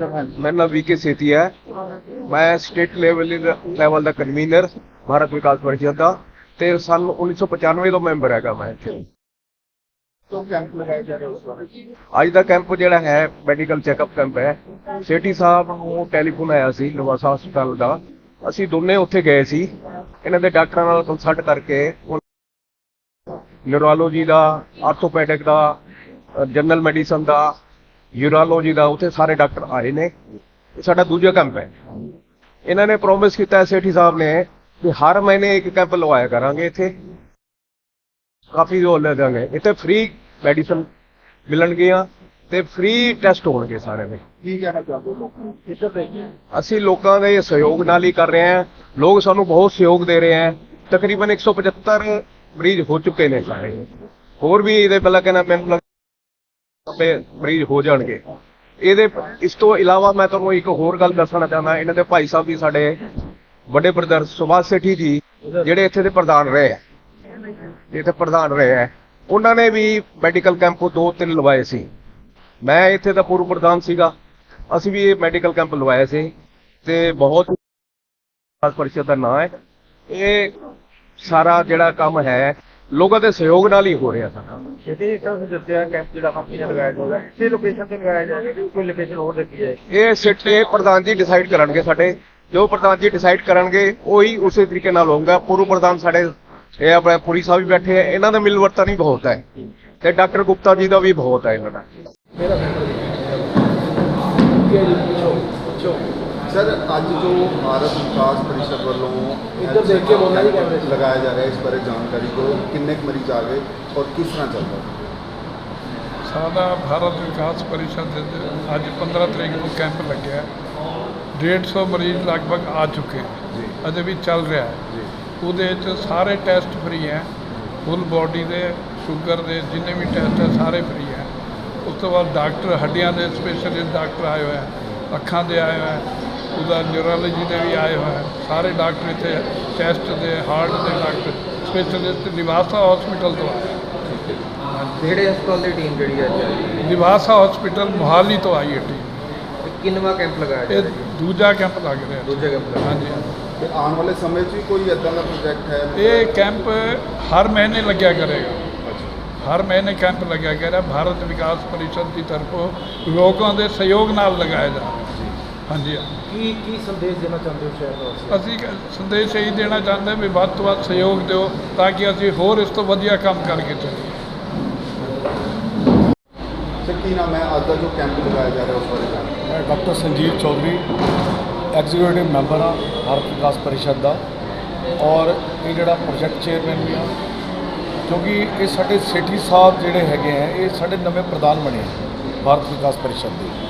ਮੇਰਾ ਨਾਮ ਵੀਕੇ ਸੇਤੀ ਹੈ ਮੈਂ ਸਟੇਟ ਲੈਵਲ ਲੈਵਲ ਦਾ ਕਨਵੀਨਰ ਭਾਰਤ ਵਿਕਾਸ ਪਰਿਸ਼ਦ ਦਾ ਤੇ ਸਾਲ 1995 ਤੋਂ ਮੈਂਬਰ ਹੈਗਾ ਮੈਂ ਇੱਥੇ ਅੱਜ ਦਾ ਕੈਂਪ ਜਿਹੜਾ ਹੈ ਮੈਡੀਕਲ ਚੈੱਕਅਪ ਕੈਂਪ ਹੈ ਸੇਠੀ ਸਾਹਿਬ ਨੂੰ ਟੈਲੀਫੋਨ ਆਇਆ ਸੀ ਨਵਾਸਾ ਹਸਪਤਾਲ ਦਾ ਅਸੀਂ ਦੋਨੇ ਉੱਥੇ ਗਏ ਸੀ ਇਹਨਾਂ ਦੇ ਡਾਕਟਰਾਂ ਨਾਲ ਕੰਸਲਟ ਕਰਕੇ ਨਿਊਰੋਲੋਜੀ ਦਾ ਆਰਥੋਪੈਡਿਕ ਦਾ ਜਨਰਲ ਮੈਡੀਸਨ ਦਾ ਯੂਰੋਲੋਜੀ ਦਾ ਉੱਥੇ ਸਾਰੇ ਡਾਕਟਰ ਆਏ ਨੇ। ਸਾਡਾ ਦੂਜਾ ਕੈਂਪ ਹੈ। ਇਹਨਾਂ ਨੇ ਪ੍ਰੋਮਿਸ ਕੀਤਾ ਸੇਠੀ ਸਾਹਿਬ ਨੇ ਕਿ ਹਰ ਮਹੀਨੇ ਇੱਕ ਕੈਂਪ ਲਵਾਇਆ ਕਰਾਂਗੇ ਇੱਥੇ। ਕਾਫੀ ਰੋਲ ਲੈ ਦਾਂਗੇ ਇੱਥੇ ਫ੍ਰੀ ਮੈਡੀਸਨ ਮਿਲਣਗੀਆਂ ਤੇ ਫ੍ਰੀ ਟੈਸਟ ਹੋਣਗੇ ਸਾਰੇ ਦੇ। ਕੀ ਕਹਿਣਾ ਚਾਹੁੰਦੇ ਲੋਕ ਇੱਧਰ ਦੇਖੀਏ ਅਸੀਂ ਲੋਕਾਂ ਦੇ ਸਹਿਯੋਗ ਨਾਲ ਹੀ ਕਰ ਰਹੇ ਹਾਂ। ਲੋਕ ਸਾਨੂੰ ਬਹੁਤ ਸਹਿਯੋਗ ਦੇ ਰਹੇ ਹੈ। ਤਕਰੀਬਨ 175 ਮਰੀਜ਼ ਹੋ ਚੁੱਕੇ ਨੇ ਸਾਰੇ। ਹੋਰ ਵੀ ਇਹਦੇ ਪਹਿਲਾਂ ਕਹਿੰਦਾ ਮੈਨੂੰ ਲੱਗੇ ਮਰੀਜ਼ ਹੋ ਜਾਣਗੇ। ਇਹਦੇ ਇਸ ਤੋਂ ਇਲਾਵਾ ਮੈਂ ਤੁਹਾਨੂੰ ਇੱਕ ਹੋਰ ਗੱਲ ਦੱਸਣਾ ਚਾਹੁੰਦਾ, ਇਹਨਾਂ ਦੇ ਭਾਈ ਸਾਹਿਬ ਵੀ ਸਾਡੇ ਵੱਡੇ ਬ੍ਰਦਰ ਸੁਭਾਸ਼ ਸੇਠੀ ਜੀ, ਜਿਹੜੇ ਇੱਥੇ ਦੇ ਪ੍ਰਧਾਨ ਰਹੇ ਹੈ ਇੱਥੇ ਪ੍ਰਧਾਨ ਰਹੇ ਹੈ ਉਹਨਾਂ ਨੇ ਵੀ ਮੈਡੀਕਲ ਕੈਂਪ ਦੋ ਤਿੰਨ ਲਵਾਏ ਸੀ। ਮੈਂ ਇੱਥੇ ਦਾ ਪੂਰਵ ਪ੍ਰਧਾਨ ਸੀਗਾ। ਅਸੀਂ ਵੀ ਇਹ ਮੈਡੀਕਲ ਕੈਂਪ ਲਵਾਏ ਸੀ ਤੇ ਬਹੁਤ ਵਿਕਾਸ ਪਰਿਸ਼ਦ ਦਾ ਨਾਂ ਹੈ। ਇਹ ਸਾਰਾ ਜਿਹੜਾ ਕੰਮ ਹੈ ਲੋਕਾਂ ਦੇ ਸਹਿਯੋਗ ਨਾਲ ਹੀ ਹੋ ਰਿਹਾ ਸਾਡਾ। ਇਹਦੇ ਇੱਕ ਅਸੀਂ ਦੱਸਿਆ ਕੈਂਪ ਜਿਹੜਾ ਕੰਪਨੀ ਨੇ ਲਗਾਇਆ ਜਾਊਗਾ ਇਸੇ ਲੋਕੇਸ਼ਨ ਤੇ ਲਗਾਇਆ ਜਾਏਗਾ ਕੋਈ ਲੋਕੇਸ਼ਨ ਹੋਰ ਦਿੱਤੀ ਹੈ ਇਹ ਸਿੱਟ ਇਹ ਪ੍ਰਧਾਨ ਜੀ ਡਿਸਾਈਡ ਕਰਨਗੇ ਸਾਡੇ। ਜੋ ਪ੍ਰਧਾਨ ਜੀ ਡਿਸਾਈਡ ਕਰਨਗੇ ਉਹੀ ਉਸੇ ਤਰੀਕੇ ਨਾਲ ਹੋਊਗਾ। ਪੂਰਵ ਪ੍ਰਧਾਨ ਸਾਡੇ ਇਹ ਆਪਣੇ ਪੁਰੀ ਸਾਹਿਬ ਵੀ ਬੈਠੇ ਆ। ਇਹਨਾਂ ਦਾ ਮਿਲਵਰਤਨ ਹੀ ਬਹੁਤ ਹੈ। ਤੇ ਡਾਕਟਰ ਗੁਪਤਾ ਜੀ ਦਾ ਵੀ ਬਹੁਤ ਹੈ ਇਹਨਾਂ ਦਾ। ਸਰ ਅੱਜ ਜੋ ਭਾਰਤ ਵਿਕਾਸ ਪਰਿਸ਼ਦ ਵੱਲੋਂ ਇੱਧਰ ਦੇਖ ਕੇ ਬੋਲਣਾ ਜੀ ਕੈਮਰੇ। ਲਗਾਇਆ ਜਾ ਰਿਹਾ ਹੈ, ਇਸ ਬਾਰੇ ਜਾਣਕਾਰੀ ਦਿਓ। ਕਿੰਨੇ ਕੁ ਮਰੀਜ਼ ਆ ਗਏ ਔਰ ਕਿਸ ਤਰ੍ਹਾਂ ਚੱਲ ਰਿਹਾ ਸਾਡਾ ਭਾਰਤ ਵਿਕਾਸ ਪਰਿਸ਼ਦ ਦੇ ਅੱਜ 15 ਤਰੀਕ ਨੂੰ ਕੈਂਪ ਲੱਗਿਆ 150 ਮਰੀਜ਼ ਲਗਭਗ ਆ ਚੁੱਕੇ ਜੀ। ਅਜੇ ਵੀ ਚੱਲ ਰਿਹਾ ਹੈ। ਜੀ। ਉਹਦੇ 'ਚ ਸਾਰੇ ਟੈਸਟ ਫ੍ਰੀ ਹੈ। ਫੁੱਲ ਬਾਡੀ ਦੇ ਸ਼ੂਗਰ ਦੇ ਜਿੰਨੇ ਵੀ ਟੈਸਟ ਹੈ ਸਾਰੇ ਫ੍ਰੀ ਹੈ। ਉਸ ਤੋਂ ਬਾਅਦ ਡਾਕਟਰ ਹੱਡੀਆਂ ਦੇ ਸਪੈਸ਼ਲਿਸਟ ਡਾਕਟਰ ਆਏ ਹੋਏ ਹੈ। ਅੱਖਾਂ ਦੇ ਆਏ ਹੋਏ ਹੈ। ਉਹਦਾ ਨਿਊਰੋਲੋਜੀ ਦੇ ਵੀ ਆਏ ਹੋਏ ਸਾਰੇ ਡਾਕਟਰ ਇੱਥੇ ਟੈਸਟ ਦੇ ਹਾਰਟ ਦੇ ਡਾਕਟਰ ਸਪੈਸ਼ਲਿਸਟ ਨਿਵਾਸਾ ਹਸਪੀਟਲ ਤੋਂ ਆਏ। ਕਿਹੜੇ ਹਸਪਤਾਲ ਦੀ ਟੀਮ ਜਿਹੜੀ ਅੱਜ ਆਈ? ਨਿਵਾਸਾ ਹਸਪੀਟਲ ਮੁਹਾਲੀ ਤੋਂ ਆਈ ਹੈ ਟੀਮ ਕਿੰਨਵਾਂ ਕੈਂਪ ਲਗਾਇਆ ਜਾ ਇਹ ਰਿਹਾ ਹੈ ਦੂਜਾ ਕੈਂਪ ਲੱਗ ਰਿਹਾ। ਦੂਜਾ ਕੈਂਪ ਲਗਾਇਆ ਹਾਂਜੀ ਹਾਂਜੀ। ਤੇ ਆਉਣ ਵਾਲੇ ਸਮੇਂ 'ਚ ਵੀ ਕੋਈ ਇਦਾਂ ਦਾ ਪ੍ਰੋਜੈਕਟ ਹੈ? ਇਹ ਕੈਂਪ ਹਰ ਮਹੀਨੇ ਲੱਗਿਆ ਕਰੇਗਾ। ਹਰ ਮਹੀਨੇ ਕੈਂਪ ਲੱਗਿਆ ਕਰੇਗਾ। ਭਾਰਤ ਵਿਕਾਸ ਪਰਿਸ਼ਦ ਦੀ ਤਰਫੋਂ ਲੋਕਾਂ ਦੇ ਸਹਿਯੋਗ ਨਾਲ ਲਗਾਇਆ ਜਾ ਰਿਹਾ। ਹਾਂਜੀ। ਕੀ ਕੀ ਸੰਦੇਸ਼ ਦੇਣਾ ਚਾਹੁੰਦੇ ਹੋ ਸ਼ਹਿਰ ਵਾਸੀਆਂ ਅਸੀਂ ਕ- ਸੰਦੇਸ਼ ਇਹੀ ਦੇਣਾ ਚਾਹੁੰਦੇ ਹਾਂ ਵੀ ਵੱਧ ਤੋਂ ਵੱਧ ਸਹਿਯੋਗ ਦਿਓ ਤਾਂ ਕਿ ਅਸੀਂ ਹੋਰ ਇਸ ਤੋਂ ਵਧੀਆ ਕੰਮ ਕਰਕੇ ਚੱਲੀਏ। ਸਰ ਕੀ ਨਾਮ ਹੈ ਅੱਜ ਦਾ ਜੋ ਕੈਂਪ ਲਗਾਇਆ ਜਾ ਰਿਹਾ ਉਸ ਬਾਰੇ ਜਾਣਕਾਰੀ ਮੈਂ doctor Sanjeev Chaudhary executive member ਹਾਂ ਭਾਰਤ ਵਿਕਾਸ ਪਰਿਸ਼ਦ ਦਾ ਔਰ ਇਹ ਜਿਹੜਾ ਪ੍ਰੋਜੈਕਟ ਚੇਅਰਮੈਨ ਵੀ ਹਾਂ ਕਿਉਂਕਿ ਇਹ ਸਾਡੇ ਸੇਠੀ ਸਾਹਿਬ ਜਿਹੜੇ ਹੈਗੇ ਆ ਇਹ ਸਾਡੇ ਨਵੇਂ ਪ੍ਰਧਾਨ ਬਣੇ ਆ ਭਾਰਤ ਵਿਕਾਸ ਪਰਿਸ਼ਦ ਦੇ।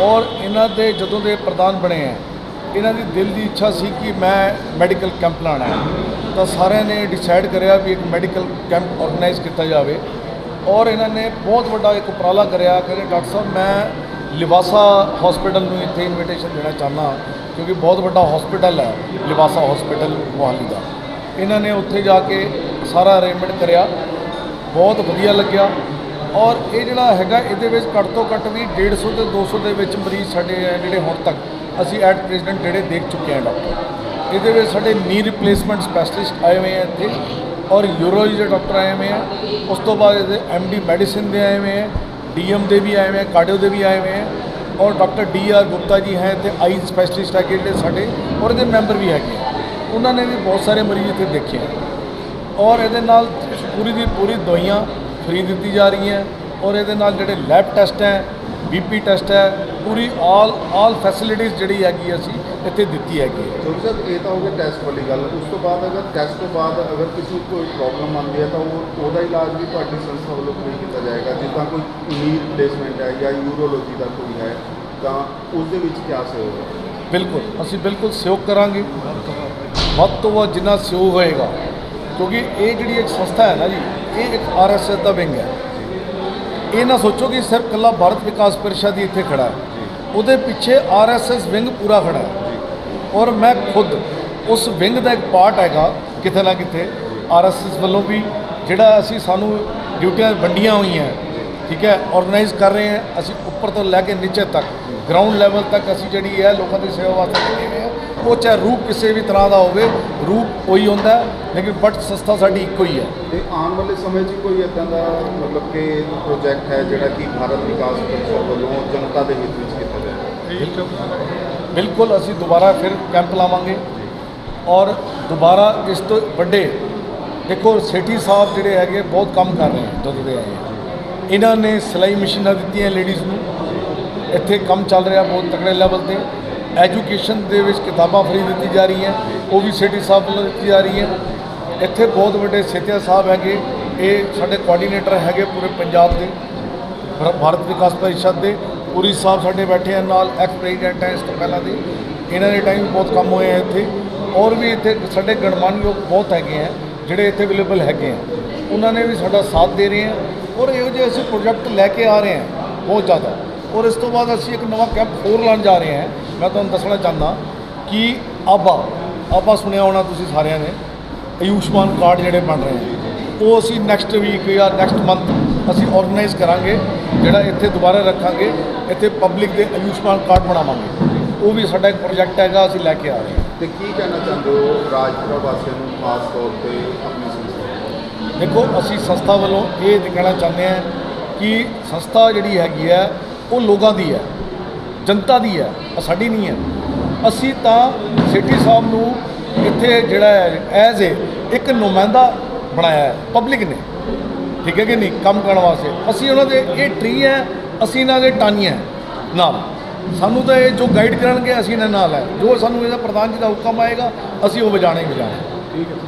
ਔਰ ਇਹਨਾਂ ਦੇ ਜਦੋਂ ਦੇ ਪ੍ਰਧਾਨ ਬਣੇ ਆ ਇਹਨਾਂ ਦੀ ਦਿਲ ਦੀ ਇੱਛਾ ਸੀ ਕਿ ਮੈਂ ਮੈਡੀਕਲ ਕੈਂਪ ਲਾਣਾ ਤਾਂ ਸਾਰਿਆਂ ਨੇ ਡਿਸਾਈਡ ਕਰਿਆ ਵੀ ਇੱਕ ਮੈਡੀਕਲ ਕੈਂਪ ਆਰਗੇਨਾਈਜ਼ ਕੀਤਾ ਜਾਵੇ। ਔਰ ਇਹਨਾਂ ਨੇ ਬਹੁਤ ਵੱਡਾ ਇੱਕ ਉਪਰਾਲਾ ਕਰਿਆ, ਕਹਿੰਦੇ ਡਾਕਟਰ ਸਾਹਿਬ, ਮੈਂ ਲਿਵਾਸਾ ਹਸਪੀਟਲ ਨੂੰ ਇੱਥੇ ਇਨਵੀਟੇਸ਼ਨ ਦੇਣਾ ਚਾਹੁੰਦਾ ਕਿਉਂਕਿ ਬਹੁਤ ਵੱਡਾ ਹਸਪੀਟਲ ਹੈ, ਲਿਵਾਸਾ ਹਸਪੀਟਲ ਮੋਹਾਲੀ ਦਾ। ਇਹਨਾਂ ਨੇ ਉੱਥੇ ਜਾ ਕੇ ਸਾਰਾ ਅਰੇਂਜਮੈਂਟ ਕਰਿਆ, ਬਹੁਤ ਵਧੀਆ ਲੱਗਿਆ। ਔਰ ਇਹ ਜਿਹੜਾ ਹੈਗਾ, ਇਹਦੇ ਵਿੱਚ ਘੱਟ ਤੋਂ ਘੱਟ ਵੀ 150 ਤੇ 200 ਦੇ ਵਿੱਚ ਮਰੀਜ਼ ਸਾਡੇ ਹੈ ਜਿਹੜੇ ਹੁਣ ਤੱਕ ਅਸੀਂ ਐਟ ਪ੍ਰੈਜ਼ੀਡੈਂਟ ਜਿਹੜੇ ਦੇਖ ਚੁੱਕੇ ਹਾਂ ਡਾਕਟਰ। ਇਹਦੇ ਵਿੱਚ ਸਾਡੇ ਨੀ ਰਿਪਲੇਸਮੈਂਟ ਸਪੈਸ਼ਲਿਸਟ ਆਏ ਹੋਏ ਆ ਇੱਥੇ ਔਰ ਯੂਰੋਲੋਜੀ ਦੇ ਡਾਕਟਰ ਆਏ ਹੋਏ ਆ। ਉਸ ਤੋਂ ਬਾਅਦ ਇਹਦੇ ਐਮਡੀ ਮੈਡੀਸਿਨ ਦੇ ਆਏ ਹੋਏ ਆ ਡੀਐਮ ਦੇ ਵੀ ਆਏ ਹੋਏ ਆ ਕਾਰਡੀਓ ਦੇ ਵੀ ਆਏ ਹੋਏ ਆ। ਔਰ doctor D R Gupta ji ਹੈ ਤੇ ਆਈ ਸਪੈਸ਼ਲਿਸਟ ਹੈਗੇ ਜਿਹੜੇ ਸਾਡੇ ਔਰ ਇਹਦੇ ਮੈਂਬਰ ਵੀ ਹੈਗੇ ਉਹਨਾਂ ਨੇ ਵੀ ਬਹੁਤ ਸਾਰੇ ਮਰੀਜ਼ ਇੱਥੇ ਦੇਖੇ ਔਰ ਇਹਦੇ ਨਾਲ ਪੂਰੀ ਦੀ ਪੂਰੀ ਦਵਾਈਆਂ ਫ੍ਰੀ ਦਿੱਤੀ ਜਾ ਰਹੀਆਂ ਔਰ ਇਹਦੇ ਨਾਲ ਜਿਹੜੇ ਲੈਬ ਟੈਸਟ ਹੈ ਬੀਪੀ ਟੈਸਟ ਹੈ ਪੂਰੀ ਆਲ ਆਲ ਫੈਸਿਲਿਟੀਜ਼ ਜਿਹੜੀ ਹੈਗੀ ਅਸੀਂ ਇੱਥੇ ਦਿੱਤੀ ਹੈਗੀ ਹੈ। ਚੌਧਰੀ ਸਾਹਿਬ ਇਹ ਤਾਂ ਹੋ ਗਿਆ ਟੈਸਟ ਵਾਲੀ ਗੱਲ। ਉਸ ਤੋਂ ਬਾਅਦ ਅਗਰ ਟੈਸਟ ਤੋਂ ਬਾਅਦ ਅਗਰ ਕਿਸੇ ਨੂੰ ਕੋਈ ਪ੍ਰੋਬਲਮ ਆਉਂਦੀ ਹੈ ਤਾਂ ਉਹ ਉਹਦਾ ਇਲਾਜ ਵੀ ਤੁਹਾਡੀ ਸੰਸਥਾ ਵੱਲੋਂ ਫ੍ਰੀ ਕੀਤਾ ਜਾਏਗਾ। ਜਿੱਦਾਂ ਕੋਈ ਨੀ ਰਿਪਲੇਸਮੈਂਟ ਹੈ ਜਾਂ ਯੂਰੋਲੋਜੀ ਦਾ ਕੋਈ ਹੈ ਤਾਂ ਉਸ ਦੇ ਵਿੱਚ ਕਿਆ ਸਹਿਯੋਗ ਹੈ? ਬਿਲਕੁਲ। ਅਸੀਂ ਬਿਲਕੁਲ ਸਹਿਯੋਗ ਕਰਾਂਗੇ। ਵੱਧ ਤੋਂ ਵੱਧ ਜਿੰਨਾ ਸਹਿਯੋਗ ਹੋਏਗਾ ਕਿਉਂਕਿ ਇਹ ਜਿਹੜੀ ਇੱਕ ਸੰਸਥਾ ਹੈ ਨਾ ਜੀ ਇਹ ਇੱਕ ਆਰਐਸਐਸ ਦਾ ਵਿੰਗ ਹੈ। ਇਹ ਨਾ ਸੋਚੋ ਕਿ ਸਿਰਫ ਕੱਲਾ ਭਾਰਤ ਵਿਕਾਸ ਪਰਿਸ਼ਦ ਹੀ ਇੱਥੇ ਖੜਾ ਹੈ। ਉਹਦੇ ਪਿੱਛੇ ਆਰਐਸਐਸ ਵਿੰਗ ਪੂਰਾ ਖੜਾ ਹੈ। ਔਰ ਮੈਂ ਖੁਦ ਉਸ ਵਿੰਗ ਦਾ ਇੱਕ ਪਾਰਟ ਹੈਗਾ, ਕਿਤੇ ਨਾ ਕਿਤੇ ਆਰਐਸਐਸ ਵੱਲੋਂ ਵੀ, ਜਿਹੜਾ ਅਸੀਂ ਸਾਨੂੰ ਡਿਊਟੀਆਂ ਵੰਡੀਆਂ ਹੋਈਆਂ ਠੀਕ ਹੈ ਆਰਗੇਨਾਈਜ਼ ਕਰ ਰਹੇ ਹਾਂ, ਅਸੀਂ ਉੱਪਰ ਤੋਂ ਲੈ ਕੇ ਨੀਚੇ ਤੱਕ ਗਰਾਊਂਡ ਲੈਵਲ ਤੱਕ ਅਸੀਂ ਜਿਹੜੀ ਹੈ ਲੋਕਾਂ ਦੀ ਸੇਵਾ ਵਾਸਤੇ ਲੱਗੇ ਹੋਏ ਆ ਉਹ ਚਾਹੇ ਰੂਪ ਕਿਸੇ ਵੀ ਤਰ੍ਹਾਂ ਦਾ ਹੋਵੇ, ਰੂਪ ਉਹੀ ਹੁੰਦਾ ਲੇਕਿਨ ਬਟ ਸੰਸਥਾ ਸਾਡੀ ਇੱਕੋ ਹੀ ਹੈ। ਤੇ ਆਉਣ ਵਾਲੇ ਸਮੇਂ 'ਚ ਕੋਈ ਇਦਾਂ ਦਾ ਮਤਲਬ ਕਿ ਪ੍ਰੋਜੈਕਟ ਹੈ ਜਿਹੜਾ ਕਿ ਭਾਰਤ ਵਿਕਾਸ ਪਰਿਸ਼ਦ ਵੱਲੋਂ ਜਨਤਾ ਦੇ ਹਿੱਤ ਵਿੱਚ ਕੀਤਾ ਜਾਏ? ਬਿਲਕੁਲ ਅਸੀਂ ਦੁਬਾਰਾ ਫਿਰ ਕੈਂਪ ਲਾਵਾਂਗੇ ਔਰ ਦੁਬਾਰਾ ਇਸ ਤੋਂ ਵੱਡੇ ਦੇਖੋ ਸੇਠੀ ਸਾਹਿਬ ਜਿਹੜੇ ਹੈਗੇ ਬਹੁਤ ਕੰਮ ਕਰ ਰਹੇ ਹਨ ਜਦੋਂ ਦੇ ਆਏ। ਇਹਨਾਂ ਨੇ ਸਿਲਾਈ ਮਸ਼ੀਨਾਂ ਦਿੱਤੀਆਂ ਲੇਡੀਜ਼ ਨੂੰ। ਇੱਥੇ ਕੰਮ ਚੱਲ ਰਿਹਾ ਬਹੁਤ ਤਕੜੇ ਲੈਵਲ ਤੇ। ਐਜੂਕੇਸ਼ਨ ਦੇ ਵਿੱਚ ਕਿਤਾਬਾਂ ਫ੍ਰੀ ਦਿੱਤੀ ਜਾ ਰਹੀਆਂ। ਉਹ ਵੀ ਸੇਠੀ ਸਾਹਿਬ ਵੱਲੋਂ ਦਿੱਤੀ ਜਾ ਰਹੀ ਹੈ ਇੱਥੇ ਬਹੁਤ ਵੱਡੇ ਸੇਤੀਆ ਸਾਹਿਬ ਹੈਗੇ, ਇਹ ਸਾਡੇ ਕੋਆਰਡੀਨੇਟਰ ਹੈਗੇ ਪੂਰੇ ਪੰਜਾਬ ਦੇ ਭਾਰਤ ਵਿਕਾਸ ਪਰਿਸ਼ਦ ਦੇ, ਪੁਰੀ ਸਾਹਿਬ ਸਾਡੇ ਬੈਠੇ ਆ ਨਾਲ ਐਕਸ ਪ੍ਰੈਜ਼ੀਡੈਂਟ ਹੈ ਇਸ ਤੋਂ ਪਹਿਲਾਂ ਦੇ, ਇਹਨਾਂ ਦੇ ਟਾਈਮ ਬਹੁਤ ਕੰਮ ਹੋਏ ਆ ਇੱਥੇ ਔਰ ਵੀ ਇੱਥੇ ਸਾਡੇ ਗਣਮਾਨਯੋਗ ਬਹੁਤ ਹੈਗੇ ਆ, ਜਿਹੜੇ ਇੱਥੇ ਅਵੇਲੇਬਲ ਹੈਗੇ ਆ, ਉਹਨਾਂ ਨੇ ਵੀ ਸਾਡਾ ਸਾਥ ਦੇ ਰਹੇ ਆ, ਔਰ ਇਹੋ ਜਿਹੇ ਅਸੀਂ ਪ੍ਰੋਜੈਕਟ ਲੈ ਕੇ ਆ ਰਹੇ ਆ, ਬਹੁਤ ਜ਼ਿਆਦਾ, ਔਰ ਇਸ ਤੋਂ ਬਾਅਦ ਅਸੀਂ ਇੱਕ ਨਵਾਂ ਕੈਂਪ ਹੋਰ ਲਾਉਣ ਜਾ ਰਹੇ ਹਾਂ ਮੈਂ ਤੁਹਾਨੂੰ ਦੱਸਣਾ ਚਾਹੁੰਦਾ ਕਿ ਆਬਾ ਆਬਾ ਸੁਣਿਆ ਹੋਣਾ ਤੁਸੀਂ ਸਾਰਿਆਂ ਨੇ ਆਯੁਸ਼ਮਾਨ ਕਾਰਡ ਜਿਹੜੇ ਬਣ ਰਹੇ ਆ ਉਹ ਅਸੀਂ ਨੈਕਸਟ ਵੀਕ ਜਾਂ ਨੈਕਸਟ ਮੰਥ ਅਸੀਂ ਆਰਗੇਨਾਈਜ਼ ਕਰਾਂਗੇ ਜਿਹੜਾ ਇੱਥੇ ਦੁਬਾਰਾ ਰੱਖਾਂਗੇ ਇੱਥੇ ਪਬਲਿਕ ਦੇ ਆਯੁਸ਼ਮਾਨ ਕਾਰਡ ਬਣਾਵਾਂਗੇ। ਉਹ ਵੀ ਸਾਡਾ ਇੱਕ ਪ੍ਰੋਜੈਕਟ ਹੈਗਾ ਅਸੀਂ ਲੈ ਕੇ ਆ ਰਹੇ ਤੇ ਕੀ ਕਹਿਣਾ ਚਾਹੁੰਦੇ ਹੋ ਰਾਜਪੁਰਾ ਵਾਸੀਆਂ ਨੂੰ ਖਾਸ ਤੌਰ ਤੇ ਆਪਣੀ ਸੰਸਥਾ ਦੇਖੋ ਅਸੀਂ ਸੰਸਥਾ ਵੱਲੋਂ ਇਹ ਕਹਿਣਾ ਚਾਹੁੰਦੇ ਹਾਂ ਕਿ ਸੰਸਥਾ ਜਿਹੜੀ ਹੈਗੀ ਹੈ ਉਹ ਲੋਕਾਂ ਦੀ ਹੈ ਜਨਤਾ ਦੀ ਹੈ ਸਾਡੀ ਨਹੀਂ ਹੈ। ਅਸੀਂ ਤਾਂ ਸਿਟੀ ਸਾਹਿਬ ਨੂੰ ਇੱਥੇ ਜਿਹੜਾ ਹੈ ਐਜ਼ ਏ ਇੱਕ ਨੁਮਾਇੰਦਾ ਬਣਾਇਆ ਹੈ ਪਬਲਿਕ ਨੇ। ਠੀਕ ਹੈ ਕਿ ਨਹੀਂ? ਕੰਮ ਕਰਨ ਵਾਸਤੇ। ਅਸੀਂ ਉਹਨਾਂ ਦੇ, ਇਹ ਟਰੀ ਹੈ, ਅਸੀਂ ਇਹਨਾਂ ਦੇ ਟਾਨੀਆਂ ਹੈ, ਨਾਲ। ਸਾਨੂੰ ਤਾਂ ਇਹ ਜੋ ਗਾਈਡ ਕਰਨਗੇ, ਅਸੀਂ ਇਹਨਾਂ ਨਾਲ ਹੈ। ਜੋ ਸਾਨੂੰ ਇਹਦਾ ਪ੍ਰਧਾਨ ਜੀ ਦਾ ਹੁਕਮ ਆਏਗਾ, ਅਸੀਂ ਉਹ ਵਜਾਣੇ ਹੀ ਵਜਾਣੇ ਠੀਕ ਹੈ।